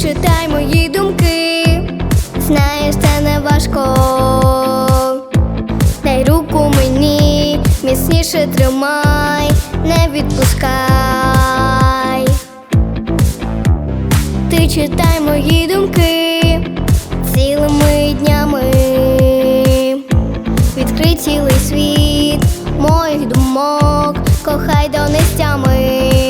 Читай мої думки, знаєш, це не важко. Дай руку мені, міцніше тримай, не відпускай. Ти читай мої думки цілими днями. Відкрий цілий світ моїх думок, кохай до нестями.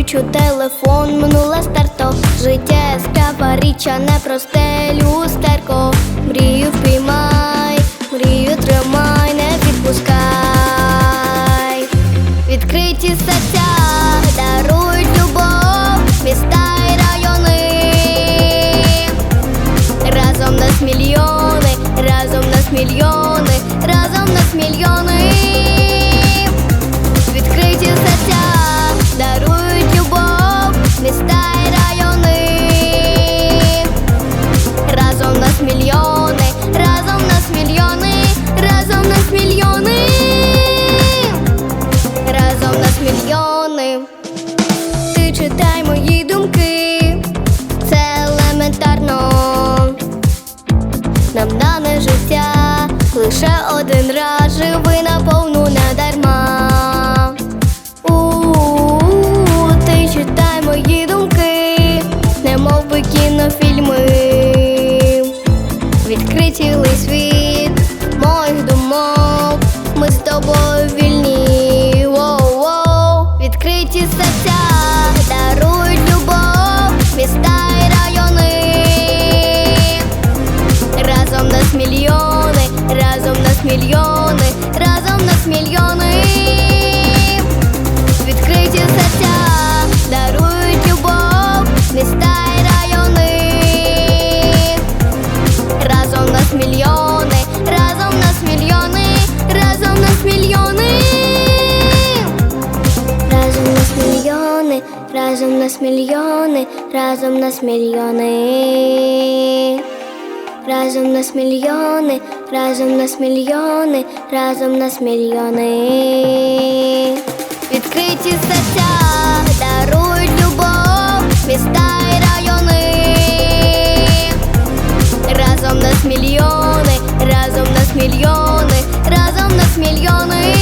Алло, телефон, минула старто. Життя яскрава не просте люстерко. Мрію впіймай, лише один раз живи наповну не дарма. Нас мільйони, разом нас мільйони. Відкриті серця дарують любов, міста і райони. Разом нас мільйони, разом нас мільйони, разом нас мільйони. Разом нас мільйони, разом нас мільйони, разом нас мільйони. Разом нас мільйони, разом нас мільйони, разом нас мільйони. Відкриті серця дарують любов, міста і райони. Разом нас мільйони, разом нас мільйони, разом нас мільйони.